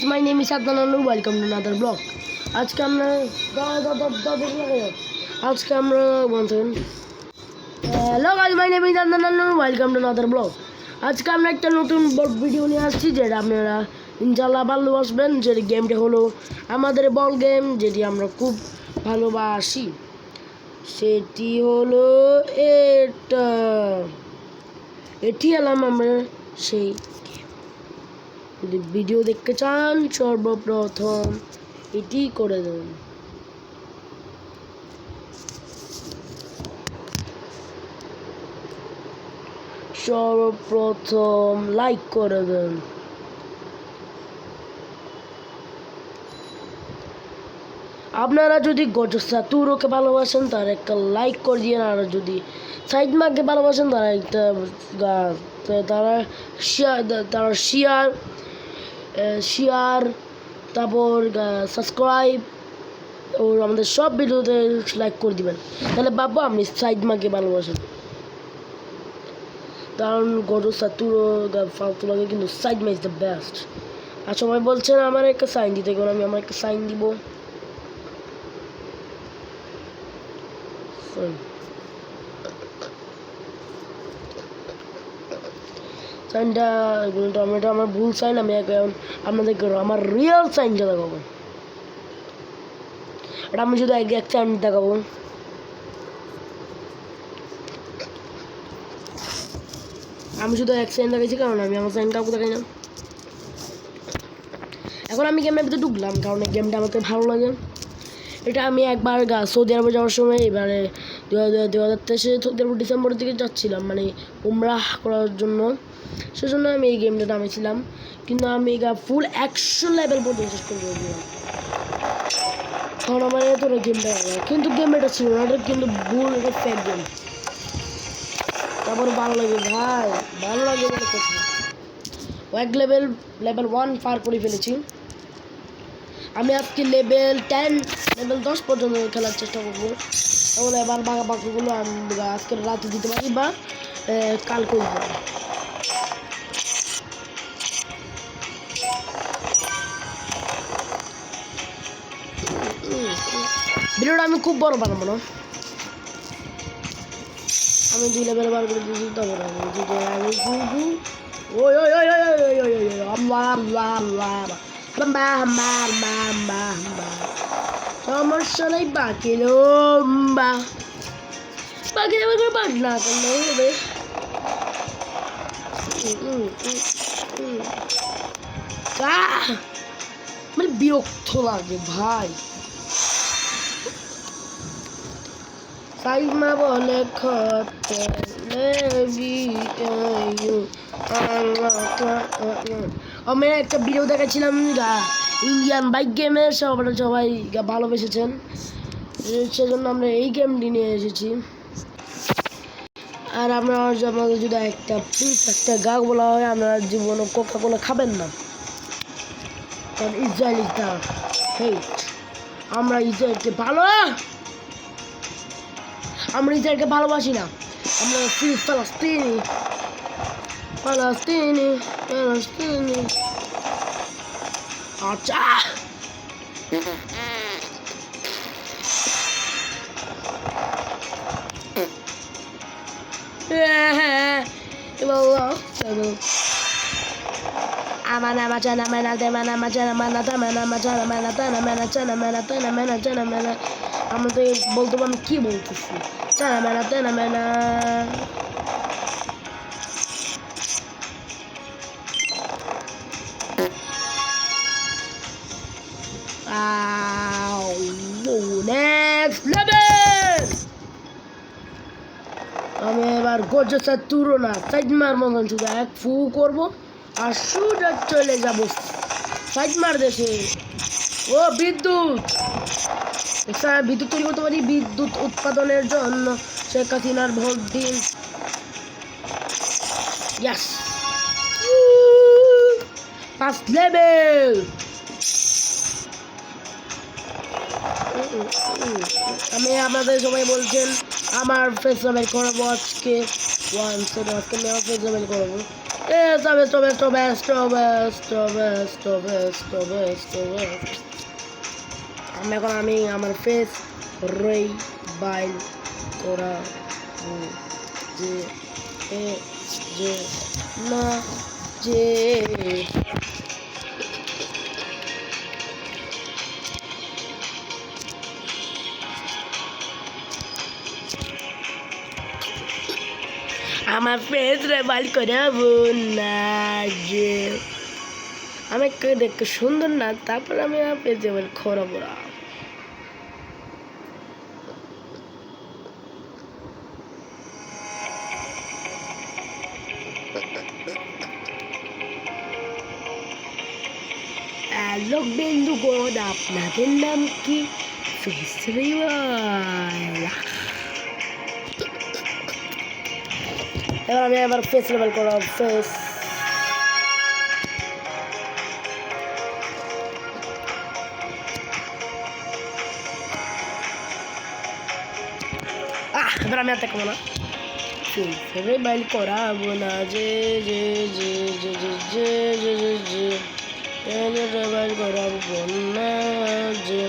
my name is Adnan Anu. Welcome to another vlog. আজকে আমরা আজকে আমরা বলছেন hello guys my name is Adnan Anu welcome to another blog আজকে আমরা একটা নতুন ভিডিও নিয়ে আসছি যেটা আপনারা ইনশাল্লাহ ভালোবাসবেন যে গেমটা হলো আমাদের বল গেম যেটি আমরা খুব ভালোবাসি সেটি হলো এটা এটি এলাম আমরা সেই। যদি ভিডিও দেখতে চান, সর্বপ্রথম এটি করে দেন। সর্বপ্রথম লাইক করে দেন। আপনারা যদি গজসাতুরোকে ভালোবাসেন, তার একটা লাইক করে দিয়ে আর যদি সাইড মাকে ভালোবাসেন, তারা একটা, তারা শেয়ার তারা শেয়ার শেয়ার তারপর সাবস্ক্রাইব ও আমাদের সব ভিডিওতে লাইক করে দিবেন। তাহলে বাবু, আপনি সাইড মাকে ভালোবাসেন। কারণ গরু সাতুরো ফালতু লাগে, কিন্তু সাইড মা ইজ দ্য বেস্ট আর সবাই বলছেন আমার একটা সাইন দিতে কারণ আমি আমার একটা সাইন দিব। সাইনটা টমেটো আমার ভুল সাইন আমি এখন আপনাদেরকে আমার রিয়েল সাইনটা দেখাবো। এটা আমি শুধু এক এক সাইন দেখাবো। আমি শুধু এক সাইন দেখাইছি, কারণ আমি আমার সাইন কাউকে দেখাই না। এখন আমি গেমের ভিতরে ঢুকলাম, কারণ এই গেমটা আমাকে ভালো লাগে। এটা আমি একবার সৌদি আরবে যাওয়ার সময় এবারে দু হাজার দু হাজার তেইশে ডিসেম্বরের দিকে যাচ্ছিলাম মানে উমরাহ করার জন্য। সেজন্য আমি এই গেমটা নামেছিলাম কিন্তু আমি এটা ফুল একশো লেভেল পর্যন্ত শেষ করে দিয়েছিলাম। কারণ আমার এতটা গেমটা কিন্তু গেম এটা ছিল না, এটা কিন্তু ভুল, এটা ফেক গেম তারপর ভালো লাগে, ভাই, ভালো লাগে বলে কথা এক লেভেল লেভেল ওয়ান পার করে ফেলেছি। আমি আজকে লেভেল টেন লেভেল দশ পর্যন্ত খেলার চেষ্টা করব। তাহলে এবার বাঘা পাখিগুলো আমরা আজকে রাতে দিতে পারি বা কালকে করব ভিডিওটা আমি খুব বড় বানাবো না আমি দুই লেভেল বার করে দিয়েছি তবে আমি ওই ওই ওই ওই ওই ওই ওই মা মা মা মা সমস্যা নেই বাকি লম্বা বাকি যাবে করে পাঠ না করলেও হবে মানে বিরক্ত লাগে ভাই সাইমা বলে খতে আমি একটা ভিডিও দেখাচ্ছিলাম গা ইন্ডিয়ান বাইক গেমের সব সবাই ভালোবেসেছেন। সেজন্য আমরা এই গেমটি নিয়ে এসেছি। আর আমরা আমাদের যদি একটা প্লিজ একটা গা বলা হয় আপনারা জীবনে কোকা কোলা খাবেন না। কারণ ইসরায়েল ইজ দ্য হেট আমরা ইসরায়েলকে ভালো, আমরা ইসরায়েলকে ভালোবাসি না। আমরা ফিল ফালাস্তিনি ফালাস্তিনি ফালাস্তিনি আচ্ছা mana আমাদের বলতে পারব কি বলতেছি চানা মেনা তেনা মেনা মার মতন শুধু এক ফু করব আর চলে যাব। দেশে। ও বিদ্যুৎ। বিদ্যুৎ তৈরি করতে পারি বিদ্যুৎ উৎপাদনের জন্য। শেখ হাসিনার ভোট দিন। লেভেল আমি আপনাদের সবাই বলছেন, আমার ফেস লেভেল করাবো আজকে। One, so that's the name of the German government. Yes, I'm best, best, best, best, best, best, best, best. আমি এখন আমি আমার ফেস রই বাইল J. যে J. না J. আমার পেজরে বাল করে যে আমি দেখতে সুন্দর না, তারপর আমি আমার পেজে বাল খরাবো লোক বিন্দু গোদ আপনাদের নাম কি? ফেস্টিভাল এবার আমি আবার ফেস লেভেল করব ফেস আহ এবার আমি আর থাকব না ফেস লেভেল করাবো না যে যে যে যে যে যে যে যে যে লেভেল করাবো না যে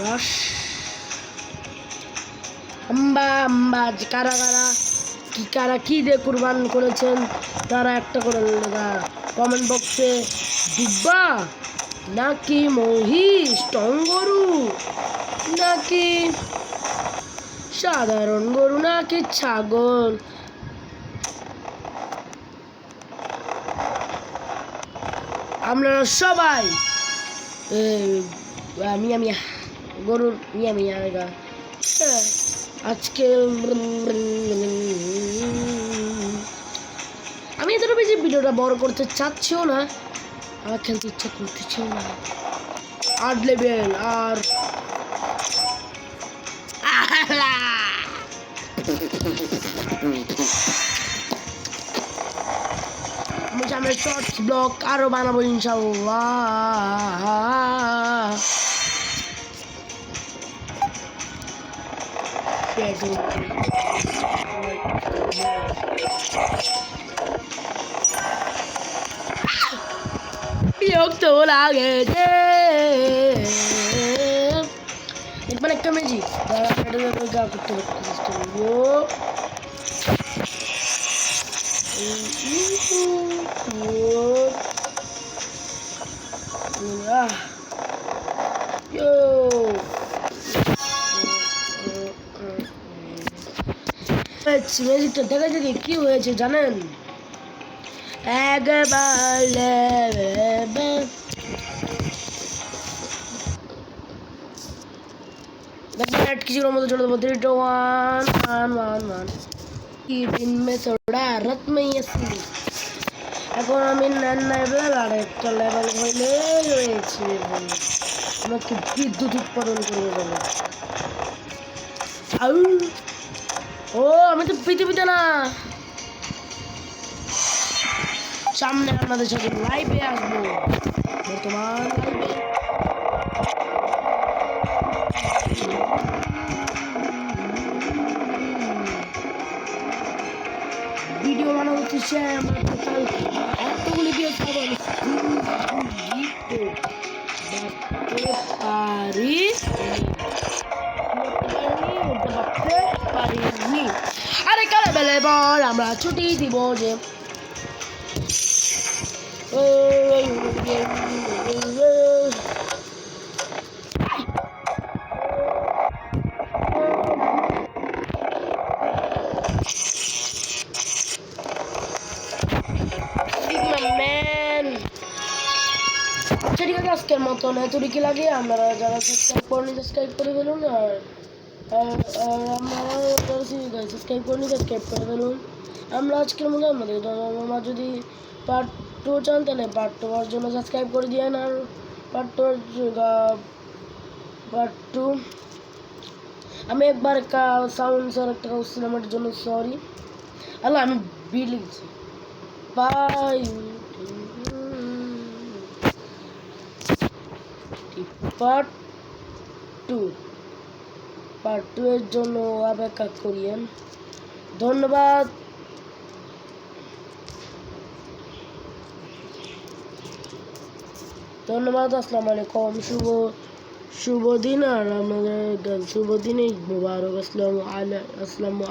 রস আম্বা আম্বা যে কারা কারা কি কারা কী দিয়ে কুরবান করেছেন তারা একটা করে কমেন্ট বক্সে ডিব্বা নাকি মহিষ টঙ্গরু নাকি সাধারণ গরু নাকি ছাগল আপনারা সবাই মিয়া মিয়া গরুর মিয়া মিয়া হ্যাঁ আজকে আমি এত বেশি ভিডিওটা বড় করতে চাচ্ছিও না। আমার খেলতে ইচ্ছা করতেছেও না। আট লেভেল আর আমি সামনে শর্টস ব্লগ আরও বানাবো ইনশাল্লাহ। schedule. Yok dolar edeyim. İlk ben eklemeci. Daha nerede de daha kutu kutu istiyor. Yo. Yo. ম্যাজিকটা দেখা যাক কি হয়েছে, জানেন? একবার এখন আমি নান লেভেল আর লেভেল হইলে রয়েছে। বিদ্যুৎ উৎপাদন বলে আউ। ও, আমি তো পৃথিবীতে না। সামনে আপনাদের সাথে লাইভে আসব। বর্তমান ভিডিও বানানো হচ্ছে আমার আরে কালে বেলে বল, আমরা ছুটি দিব যে। আজকের মতন এতটুকু লাগে, আমরা যারা সাবস্ক্রাইব করেনি সাবস্ক্রাইব করে ফেলুন আর আর আমরা সাবস্ক্রাইব করেনি সাবস্ক্রাইব করে ফেলুন আমরা আজকের মতো আমাদের মামা যদি পার্ট টু চান তাহলে পার্ট টু হওয়ার জন্য সাবস্ক্রাইব করে দিয়েন আর পার্ট টু পার্ট টু আমি একবার একটা সাউন্ড স্যার একটা সিনেমার জন্য সরি আল্লাহ আমি বি লিখছি bye part two part two এর জন্য অপেক্ষা করিয়েন। ধন্যবাদ। ধন্যবাদ, আসসালামু আলাইকুম। শুভ শুভ দিন আর আমাদের শুভ দিনে মুবারক। আসসালামু আলাই আসসালামু